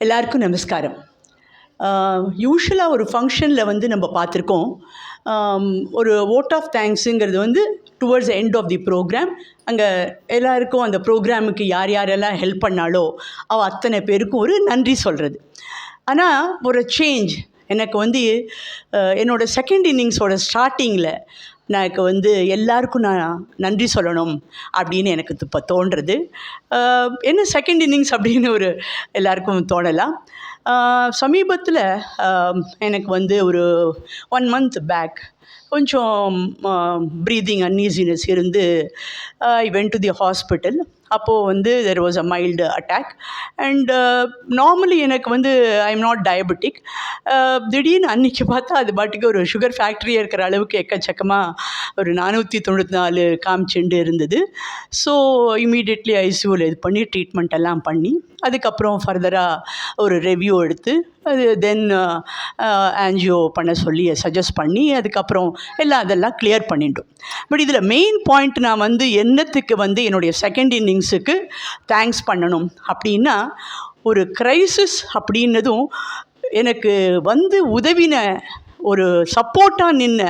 எல்லாருக்கும் நமஸ்காரம். யூஸ்வலாக ஒரு ஃபங்க்ஷனில் வந்து நம்ம பார்த்துருக்கோம். ஒரு ஓட் ஆஃப் தேங்க்ஸுங்கிறது வந்து towards end of the program அங்கே எல்லாருக்கும் அந்த ப்ரோக்ராமுக்கு யார் யாரெல்லாம் ஹெல்ப் பண்ணாலோ அவள் அத்தனை பேருக்கும் ஒரு நன்றி சொல்கிறது ஆனால் ஒரு சேஞ்ச் எனக்கு வந்து என்னோட செகண்ட் இன்னிங்ஸோட ஸ்டார்டிங்கில் எனக்கு வந்து எல்லாருக்கும் நான் நன்றி சொல்லணும் அப்படின்னு எனக்கு இப்போ தோன்றுறது. என்ன செகண்ட் இன்னிங்ஸ் அப்படின்னு ஒரு எல்லாருக்கும் தோணலாம். சமீபத்தில் எனக்கு வந்து ஒரு ஒன் மந்த் பேக் கொஞ்சம் ப்ரீதிங் அன்ஈசினஸ் இருந்து I went to the hospital அப்போது வந்து there was a mild attack and normally எனக்கு வந்து ஐ எம் நாட் டயபெட்டிக் திடீர்னு அன்றைக்கி பார்த்தா அது பாட்டுக்கு ஒரு சுகர் ஃபேக்ட்ரியாக இருக்கிற அளவுக்கு எக்கச்சக்கமாக ஒரு நானூற்றி தொண்ணூற்றி நாலு காமிச்சுண்டு இருந்தது. ஸோ இமீடியட்லி ஐசியூவில் இது பண்ணி ட்ரீட்மெண்ட் எல்லாம் பண்ணி அதுக்கப்புறம் ஃபர்தராக ஒரு ரெவ்யூ எடுத்து அது தென் ஆன்ஜியோ uh, uh, பண்ண சொல்லி uh, சஜஸ்ட் பண்ணி அதுக்கப்புறம் எல்லாம் அதெல்லாம் கிளியர் பண்ணிட்டோம். பட் இதில் மெயின் பாயிண்ட் நான் வந்து என்னத்துக்கு வந்து என்னுடைய செகண்ட் இன்னிங்ஸுக்கு தேங்க்ஸ் பண்ணணும் அப்படின்னா ஒரு க்ரைசிஸ் அப்படின்னதும் எனக்கு வந்து உதவின ஒரு சப்போர்ட்டாக நின்ன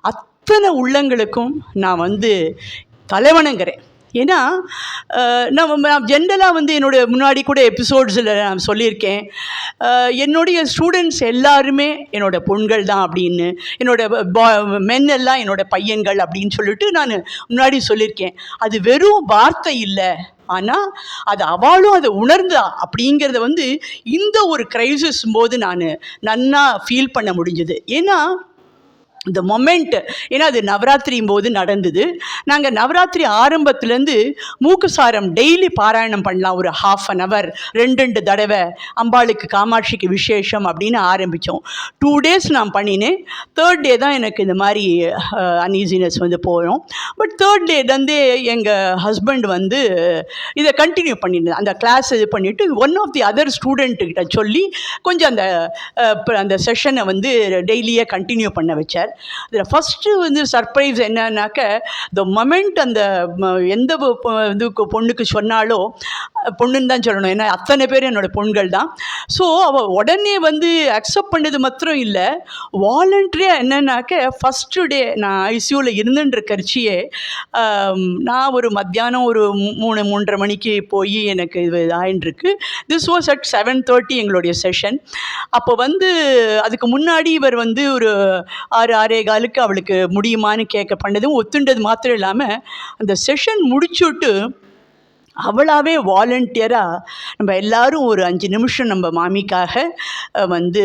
அத்தனை உள்ளங்களுக்கும் நான் வந்து தலைவணங்கிறேன். ஏன்னா நான் ஜென்ரலாக வந்து என்னோட முன்னாடி கூட எபிசோட்ஸில் நான் சொல்லியிருக்கேன். என்னுடைய ஸ்டூடெண்ட்ஸ் எல்லாருமே என்னோட பொண்கள் தான் அப்படின்னு என்னோட மென் எல்லாம் என்னோட பையன்கள் அப்படின்னு சொல்லிட்டு நான் முன்னாடி சொல்லியிருக்கேன். அது வெறும் வார்த்தை இல்லை. ஆனால் அது அவளும் அதை உணர்ந்தா அப்படிங்கிறத வந்து இந்த ஒரு க்ரைசிஸ் போது நான் நன்னா ஃபீல் பண்ண முடிஞ்சது. ஏன்னா இந்த மொமெண்ட் ஏன்னா அது நவராத்திரியும் போது நடந்தது. நாங்கள் நவராத்திரி ஆரம்பத்துலேருந்து மூக்குசாரம் டெய்லி பாராயணம் பண்ணலாம். ஒரு ஹாஃப் அன் ஹவர் ரெண்டு ரெண்டு தடவை அம்பாளுக்கு காமாட்சிக்கு விசேஷம் அப்படின்னு ஆரம்பித்தோம் டூ டேஸ் நான் பண்ணினேன். தேர்ட் டே தான் எனக்கு இந்த மாதிரி அன்ஈசினஸ் வந்து போகிறோம் பட் தேர்ட் டேலேருந்தே எங்கள் ஹஸ்பண்ட் வந்து இதை கண்டினியூ பண்ணியிருந்தேன் அந்த கிளாஸ் இது பண்ணிவிட்டு ஒன் ஆஃப் தி அதர் ஸ்டூடெண்ட்டுக்கிட்ட சொல்லி கொஞ்சம் அந்த அந்த செஷனை வந்து டெய்லியே கண்டினியூ பண்ண வச்சார். இதில் ஃபஸ்ட்டு வந்து சர்ப்ரைஸ் என்னன்னாக்க த மொமெண்ட் அந்த எந்த இதுக்கு இது பொண்ணுக்கு சொன்னாலோ பொண்ணுன்னு தான் சொல்லணும். ஏன்னா அத்தனை பேர் என்னோட பொண்கள் தான் ஸோ அவள் உடனே வந்து அக்செப்ட் பண்ணது மாத்திரம் இல்லை. வாலண்ட்ரியாக என்னன்னாக்க ஃபஸ்ட்டு டே நான் ஐசியூவில் இருந்துருக்கரிச்சியே நான் ஒரு மத்தியானம் ஒரு மூணு மூன்றரை மணிக்கு போய் எனக்கு இது ஆயின்ட்டுருக்கு this was at seven thirty எங்களுடைய செஷன் அப்போ வந்து அதுக்கு முன்னாடி இவர் வந்து ஒரு ஆறு ஆறே காலுக்கு அவளுக்கு முடியுமான்னு கேட்க பண்ணதும் ஒத்துண்டது மாத்திரம் இல்லாமல் அந்த செஷன் முடிச்சுட்டு அவளாகவே வாலண்டியராக நம்ம எல்லாரும் ஒரு அஞ்சு நிமிஷம் நம்ம மாமிக்காக வந்து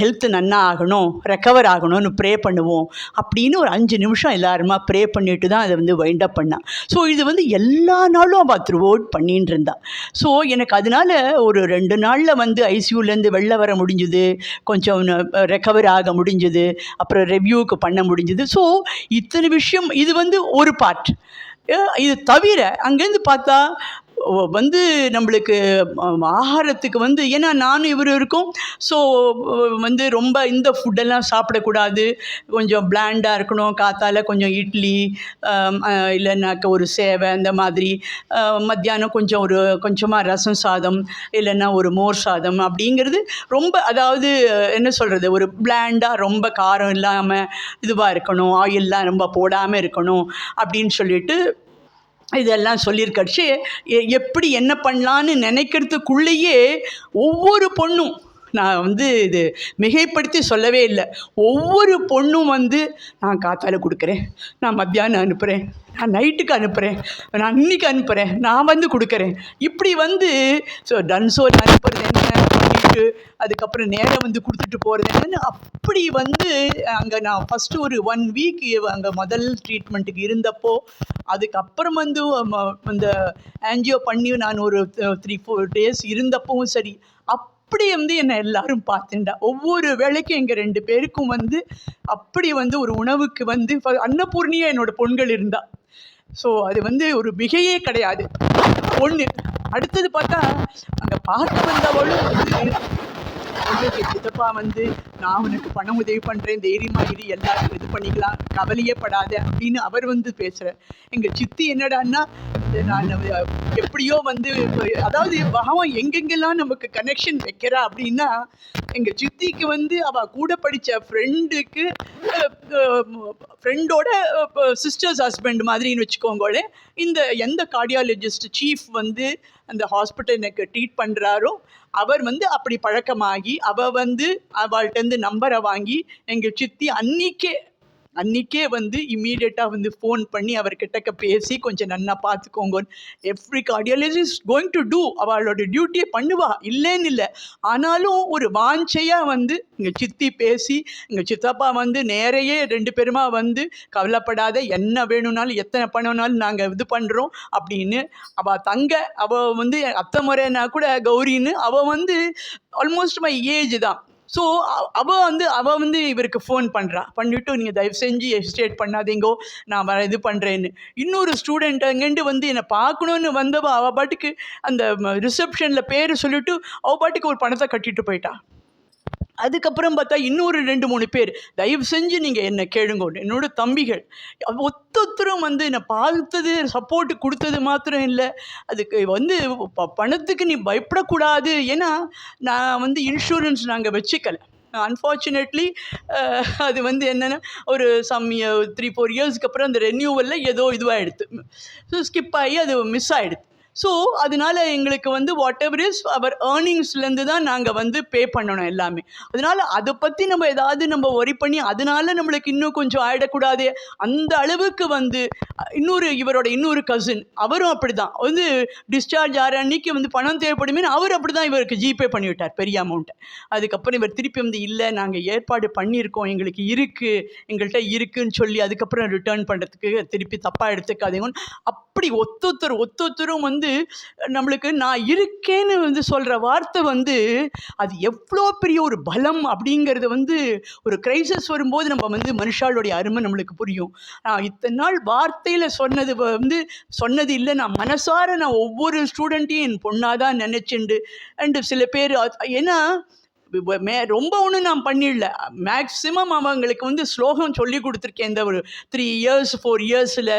ஹெல்த் நன்னா ஆகணும் ரெக்கவர் ஆகணும்னு ப்ரே பண்ணுவோம். அப்படின்னு ஒரு அஞ்சு நிமிஷம் எல்லாருமா ப்ரே பண்ணிட்டு தான் அதை வந்து வைண்ட் அப் பண்ணான் ஸோ இது வந்து எல்லா நாளும் அவள் த்ரூ அவுட் பண்ணின்னு இருந்தா. ஸோ எனக்கு அதனால் ஒரு ரெண்டு நாளில் வந்து ஐசியூலேருந்து வெளில வர முடிஞ்சுது. கொஞ்சம் ரெக்கவர் ஆக முடிஞ்சுது. அப்புறம் ரெவ்யூவுக்கு பண்ண முடிஞ்சுது. ஸோ இத்தனை விஷயம் இது வந்து ஒரு பார்ட் இது தவிர அங்கேருந்து பார்த்தா வந்து நம்மளுக்கு ஆகாரத்துக்கு வந்து ஏன்னா நானும் இவரும் இருக்கோம். ஸோ வந்து ரொம்ப இந்த ஃபுட்டெல்லாம் சாப்பிடக்கூடாது. கொஞ்சம் பிளாண்டாக இருக்கணும். காத்தால் கொஞ்சம் இட்லி ஆம், இல்லைன்னாக்க ஒரு சேவை அந்த மாதிரி. மத்தியானம் கொஞ்சம் ஒரு கொஞ்சமாக ரசம் சாதம் இல்லைன்னா ஒரு மோர் சாதம் அப்படிங்கிறது ரொம்ப அதாவது என்ன சொல்கிறது ஒரு பிளாண்டாக ரொம்ப காரம் இல்லாமல் இதுவாக இருக்கணும். ஆயிலெலாம் ரொம்ப போடாமல் இருக்கணும் அப்படின்னு சொல்லிட்டு இதெல்லாம் சொல்லியிருக்கடிச்சு எ- எப்படி என்ன பண்ணலான்னு நினைக்கிறதுக்குள்ளேயே ஒவ்வொரு பொண்ணும் நான் வந்து இது மிகைப்படுத்தி சொல்லவே இல்லை. ஒவ்வொரு பொண்ணும் வந்து நான் காத்தால கொடுக்குறேன் நான் மத்தியானம் அனுப்புகிறேன் நான் நைட்டுக்கு அனுப்புகிறேன் நான் இன்னைக்கு அனுப்புகிறேன் நான் வந்து கொடுக்குறேன். இப்படி வந்து ஸோ டன்சோல் அனுப்புகிறேன் அதுக்கப்புறம் நேரம் வந்து கொடுத்துட்டு போகிறது அப்படி வந்து அங்கே நான் ஃபஸ்ட்டு ஒரு ஒன் வீக் அங்கே முதல் ட்ரீட்மெண்ட்டுக்கு இருந்தப்போ அதுக்கப்புறம் வந்து ம- ஆன்ஜியோ பண்ணி நான் ஒரு த்ரீ ஃபோர் டேஸ் இருந்தப்பவும் சரி அப்படி வந்து என்னை எல்லாரும் பார்த்துண்டா ஒவ்வொரு வேலைக்கும் எங்கள் ரெண்டு பேருக்கும் வந்து அப்படி வந்து ஒரு உணவுக்கு வந்து அன்னபூர்ணியாக என்னோட பொண்கள் இருந்தா. ஸோ அது வந்து ஒரு மிகையே கிடையாது. ஒன்று அடுத்தது பார்த்தா அங்கே பார்க்க வந்தவளும் வந்து சித்தப்பா வந்து நான் உனக்கு பணம் உதவி பண்ணுறேன் தைரியமா இது எல்லாரும் இது பண்ணிக்கலாம் கவலையே படாத அப்படின்னு அவர் வந்து பேசுகிறார் எங்கள் சித்தி என்னடான்னா நான் எப்படியோ வந்து அதாவது பகவான் எங்கெங்கெல்லாம் நமக்கு கனெக்ஷன் வைக்கிறா அப்படின்னா எங்கள் சித்திக்கு வந்து அவள் கூட படித்த ஃப்ரெண்டுக்கு ஃப்ரெண்டோட சிஸ்டர்ஸ் ஹஸ்பண்ட் மாதிரின்னு வச்சுக்கோங்களேன். இந்த எந்த கார்டியாலஜிஸ்ட் சீஃப் வந்து அந்த ஹாஸ்பிட்டல் எனக்கு ட்ரீட் பண்ணுறாரோ அவர் வந்து அப்படி பழக்கமாகி அவள் வந்து அவள்கிட்டருந்து நம்பரை வாங்கி எங்கள் சித்தி அன்னிக்கே அன்றைக்கே வந்து இம்மீடியட்டாக வந்து ஃபோன் பண்ணி அவர்கிட்டக்க பேசி கொஞ்சம் நல்லா பார்த்துக்கோங்க every cardiologist going to do அவளோட டியூட்டியை பண்ணுவா. இல்லைன்னு இல்லை. ஆனாலும் ஒரு வாஞ்சையாக வந்து எங்கள் சித்தி பேசி எங்கள் சித்தப்பா வந்து நேரையே ரெண்டு பேருமா வந்து கவலைப்படாத என்ன வேணும்னாலும் எத்தனை பணம்னாலும் நாங்கள் இது பண்ணுறோம் அப்படின்னு அவள் தங்க அவள் வந்து அத்தை முறைனா கூட கௌரின்னு அவள் வந்து ஆல்மோஸ்ட் மை ஏஜ் தான். ஸோ அவள் வந்து அவள் வந்து இவருக்கு ஃபோன் பண்ணுறா பண்ணிவிட்டு நீங்கள் தயவு செஞ்சு எஸ்டேட் பண்ணாதீங்கோ. நான் வர இது பண்ணுறேன்னு இன்னொரு ஸ்டூடெண்ட் அங்கேருந்து வந்து என்னை பார்க்கணுன்னு வந்தவ அவள் பாட்டுக்கு அந்த ரிசப்ஷனில் பேர் சொல்லிவிட்டு அவள் பாட்டுக்கு ஒரு பணத்தை கட்டிட்டு போயிட்டா. அதுக்கப்புறம் பார்த்தா இன்னொரு ரெண்டு மூணு பேர். தயவு செஞ்சு நீங்கள் என்னை கேளுங்க. என்னோட தம்பிகள். ஒத்தொத்தரும் வந்து என்னை பார்த்தது சப்போர்ட் கொடுத்தது மாத்திரம் இல்லை. அதுக்கு வந்து ப- பணத்துக்கு நீ பயப்படக்கூடாது. ஏன்னா நான் வந்து இன்சூரன்ஸ் நாங்கள் வச்சுக்கல. அன்ஃபார்ச்சுனேட்லி அது வந்து என்னென்னா ஒரு சம் த்ரீ ஃபோர் இயர்ஸ்க்கு அப்புறம் அந்த ரெனியூவலில் ஏதோ இதுவாகிடுது ஸோ ஸ்கிப் ஆகி அது மிஸ் ஆகிடுது ஸோ அதனால எங்களுக்கு வந்து வாட் எவர் இஸ் அவர் ஏர்னிங்ஸ்லேருந்து தான் நாங்கள் வந்து பே பண்ணணும் எல்லாமே. அதனால அதை பற்றி நம்ம ஏதாவது நம்ம ஒரி பண்ணி அதனால நம்மளுக்கு இன்னும் கொஞ்சம் ஆயிடக்கூடாது. அந்த அளவுக்கு வந்து இன்னொரு இவரோட இன்னொரு கசின் அவரும் அப்படி தான் வந்து டிஸ்சார்ஜ் ஆகிற அன்னைக்கு வந்து பணம் தேவைப்படுமே அவர் அப்படி தான் இவருக்கு ஜிபே பண்ணிவிட்டார் பெரிய அமௌண்ட்டை அதுக்கப்புறம் இவர் திருப்பி வந்து இல்லை நாங்கள் ஏற்பாடு பண்ணியிருக்கோம் எங்களுக்கு இருக்குது எங்கள்கிட்ட இருக்குன்னு சொல்லி அதுக்கப்புறம் ரிட்டர்ன் பண்ணுறதுக்கு திருப்பி தப்பாக எடுத்துக்காதீங்க அப்படி ஒத்தொத்தர் ஒத்தொத்தரும் வந்து வந்து நம்மளுக்கு நான் இருக்கேன்னு வந்து சொல்கிற வார்த்தை வந்து அது எவ்வளோ பெரிய ஒரு பலம் அப்படிங்கிறது வந்து ஒரு கிரைசஸ் வரும்போது நம்ம வந்து மனுஷாளுடைய அருமை நம்மளுக்கு புரியும். நான் இத்தனை நாள் வார்த்தையில் சொன்னது வந்து சொன்னது இல்லை. நான் மனசார நான் ஒவ்வொரு ஸ்டூடெண்ட்டையும் என் பொண்ணாக தான் நினச்சிண்டு. அண்டு சில பேர் ஏன்னா மே ரொம்ப ஒன்றும் நான் பண்ணிடல. மேக்ஸிமம் அவங்களுக்கு வந்து ஸ்லோகம் சொல்லி கொடுத்துருக்கேன். இந்த ஒரு த்ரீ இயர்ஸ் ஃபோர் இயர்ஸில்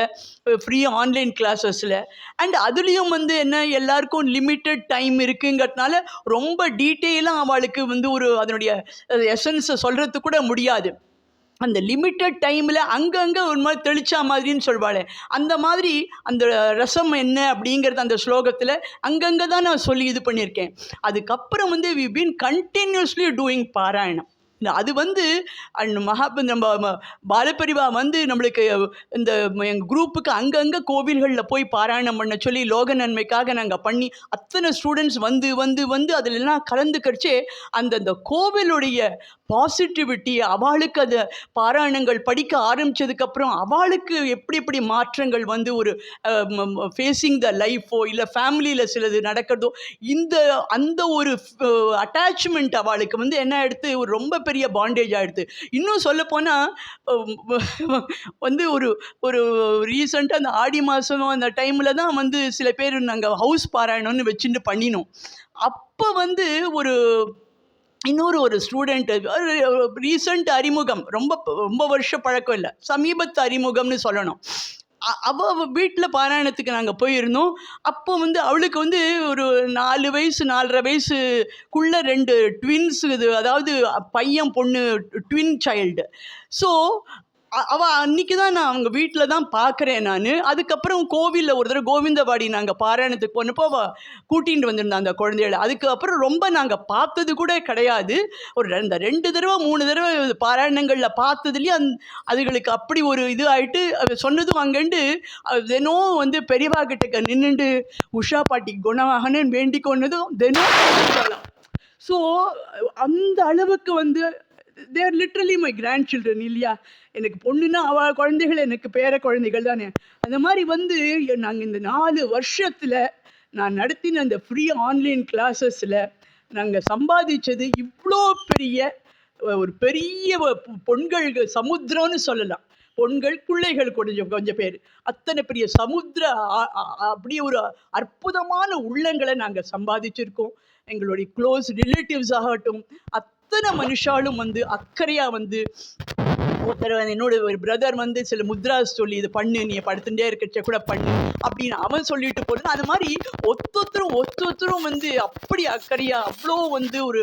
ஃப்ரீ ஆன்லைன் கிளாஸஸில் அண்ட் அதுலேயும் வந்து என்ன எல்லாருக்கும் லிமிட்டட் டைம் இருக்குங்கிறதுனால ரொம்ப டீட்டெயிலாக அவளுக்கு வந்து ஒரு அதனுடைய எசன்ஸை சொல்கிறதுக்கு கூட முடியாது. அந்த லிமிட்டட் டைமில் அங்கங்கே ஒரு மாதிரி தெளிச்சா மாதிரின்னு சொல்வாள். அந்த மாதிரி அந்த ரசம் என்ன அப்படிங்கிறது அந்த ஸ்லோகத்தில் அங்கங்கே தான் நான் சொல்லி இது பண்ணியிருக்கேன். அதுக்கப்புறம் வந்து வி பீன் கண்டினியூஸ்லி டூயிங் பாராயணம். அது வந்து அண்ட் மகா நம்ம பாலப்பரிவா வந்து நம்மளுக்கு இந்த எங்கள் குரூப்புக்கு அங்கங்கே கோவில்களில் போய் பாராயணம் பண்ண சொல்லி லோக நன்மைக்காக நாங்கள் பண்ணி அத்தனை ஸ்டூடெண்ட்ஸ் வந்து வந்து வந்து அதில் எல்லாம் அந்தந்த கோவிலுடைய பாசிட்டிவிட்டி அவளுக்கு அது பாராயணங்கள் படிக்க ஆரம்பித்ததுக்கப்புறம் அவளுக்கு எப்படி எப்படி மாற்றங்கள் வந்து ஒரு ஃபேஸிங் த லைஃபோ இல்லை ஃபேமிலியில் சிலது நடக்கிறதோ இந்த அந்த ஒரு அட்டாச்மெண்ட் அவளுக்கு வந்து என்ன எடுத்து ஒரு ரொம்ப பெரிய பாண்டேஜ் ஆகிடுது இன்னும் சொல்லப்போனால் வந்து ஒரு ஒரு ரீசெண்டாக அந்த ஆடி மாதம் அந்த டைமில் தான் வந்து சில பேர் நாங்கள் ஹவுஸ் பாராயணம்னு வச்சுட்டு பண்ணினோம். அப்போ வந்து ஒரு இன்னொரு ஒரு ஸ்டூடெண்ட்டு ரீசண்ட் அறிமுகம் ரொம்ப ரொம்ப வருஷ பழக்கம் இல்லை சமீபத்து அறிமுகம்னு சொல்லணும். அவள் அவ வீட்டில் பாராயணத்துக்கு நாங்கள் போயிருந்தோம். அப்போ வந்து அவளுக்கு வந்து ஒரு நாலு வயசு நாலரை வயசுக்குள்ள ரெண்டு ட்வின்ஸ் இது அதாவது பையன் பொண்ணு ட்வின் சைல்டு ஸோ அவள் அன்னைக்கு தான் நான் அவங்க வீட்டில் தான் பார்க்குறேன் நான். அதுக்கப்புறம் கோவிலில் ஒரு தடவை கோவிந்தவாடி நாங்கள் பாராயணத்துக்கு போனப்போ அவள் கூட்டிகிட்டு வந்திருந்தா அந்த குழந்தைகளை. அதுக்கப்புறம் ரொம்ப நாங்கள் பார்த்தது கூட கிடையாது. ஒரு ரெண்டு ரெண்டு தடவை மூணு தடவை பாராயணங்களில் பார்த்ததுலேயே அந் அதுகளுக்கு அப்படி ஒரு இது ஆகிட்டு அவ சொன்னதும் அங்கேண்டு தினம் வந்து பெரியவா கிட்ட நின்றுண்டு உஷா பாட்டி குணமாகனு வேண்டிக் கொண்டதும் தினம் ஸோ அந்த அளவுக்கு வந்து there literally my grandchildren இல்லையா எனக்கு பொண்ணுன்னா அவள் குழந்தைகள் எனக்கு பேர குழந்தைகள் தானே. அந்த மாதிரி வந்து நாங்கள் இந்த நாலு வருஷத்தில் நான் நடத்தின அந்த ஃப்ரீ ஆன்லைன் கிளாஸஸில் நாங்கள் சம்பாதிச்சது இவ்வளோ பெரிய ஒரு பெரிய பொ- பொண்கள் சமுத்திரம்னு சொல்லலாம். பொண்கள் பிள்ளைகள் கொஞ்சம் கொஞ்சம் பேர். அத்தனை பெரிய சமுத்திர அப்படியே ஒரு அற்புதமான உள்ளங்களை நாங்கள் சம்பாதிச்சிருக்கோம். எங்களுடைய க்ளோஸ் ரிலேட்டிவ்ஸ் ஆகட்டும் அத்தனை மனுஷாலும் வந்து அக்கறையாக வந்து ஒருத்தர் என்னோட ஒரு பிரதர் வந்து சில முத்ராஸ் சொல்லி இது பண்ணு நீ படுத்துட்டே இருக்கச்ச கூட பண்ணு அப்படின்னு அவன் சொல்லிட்டு போறது. அது மாதிரி ஒத்தொத்தரும் ஒத்தொத்தரும் வந்து அப்படி அக்கறையா அவ்வளோ வந்து ஒரு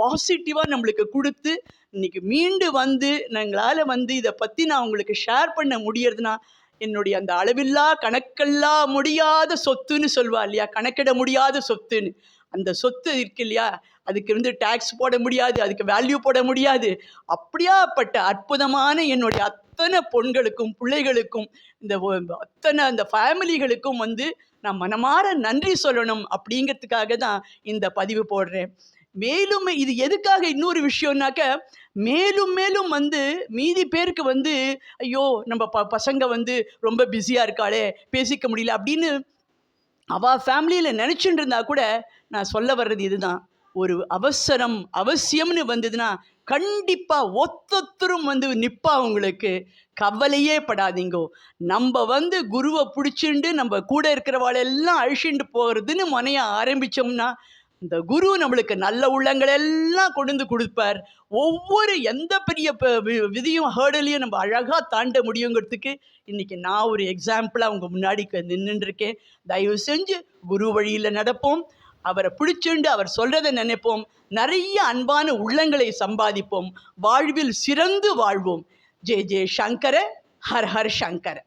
பாசிட்டிவாக நம்மளுக்கு கொடுத்து இன்னைக்கு மீண்டு வந்து எங்களால் வந்து இதை பற்றி நான் உங்களுக்கு ஷேர் பண்ண முடியறதுனா என்னுடைய அந்த அளவில்லா கணக்கல்லா முடியாத சொத்துன்னு சொல்வா இல்லையா? கணக்கிட முடியாத சொத்துன்னு. அந்த சொத்து இருக்கு இல்லையா? அதுக்கு வந்து டேக்ஸ் போட முடியாது அதுக்கு வேல்யூ போட முடியாது. அப்படியாப்பட்ட அற்புதமான என்னுடைய அத்தனை பொண்களுக்கும் பிள்ளைகளுக்கும் இந்த அத்தனை அந்த ஃபேமிலிகளுக்கும் வந்து நான் மனமாற நன்றி சொல்லணும் அப்படிங்கிறதுக்காக தான் இந்த பதிவு போடுறேன். மேலும் இது எதுக்காக இன்னொரு விஷயம்னாக்க மேலும் மேலும் வந்து மீதி பேருக்கு வந்து ஐயோ நம்ம ப பசங்க வந்து ரொம்ப பிஸியாக இருக்காளே பேசிக்க முடியல அப்படின்னு அவள் ஃபேமிலியில் நினச்சிட்டு இருந்தா கூட நான் சொல்ல வர்றது இதுதான். ஒரு அவசரம் அவசியம்னு வந்ததுன்னா கண்டிப்பாக ஒத்தொத்தரும் வந்து நிற்பா உங்களுக்கு. கவலையே படாதீங்கோ. நம்ம வந்து குருவை பிடிச்சிண்டு நம்ம கூட இருக்கிறவாளெல்லாம் அழிச்சுட்டு போகிறதுன்னு முனைய ஆரம்பித்தோம்னா இந்த குரு நம்மளுக்கு நல்ல உள்ளங்கள் எல்லாம் கொண்டு வந்து கொடுப்பார். ஒவ்வொரு எந்த பெரிய ப- வி- விதியும் ஹேர்டலையும் நம்ம அழகாக தாண்ட முடியுங்கிறதுக்கு இன்றைக்கி நான் ஒரு எக்ஸாம்பிளாக உங்கள் முன்னாடி நின்றுருக்கேன் தயவு செஞ்சு குரு வழியில் நடப்போம். அவரை பிடிச்சுண்டு அவர் சொல்றதை நினைப்போம். நிறைய அன்பான உள்ளங்களை சம்பாதிப்போம். வாழ்வில் சிறந்து வாழ்வோம். ஜே ஜே சங்கர ஹர் ஹர் சங்கர.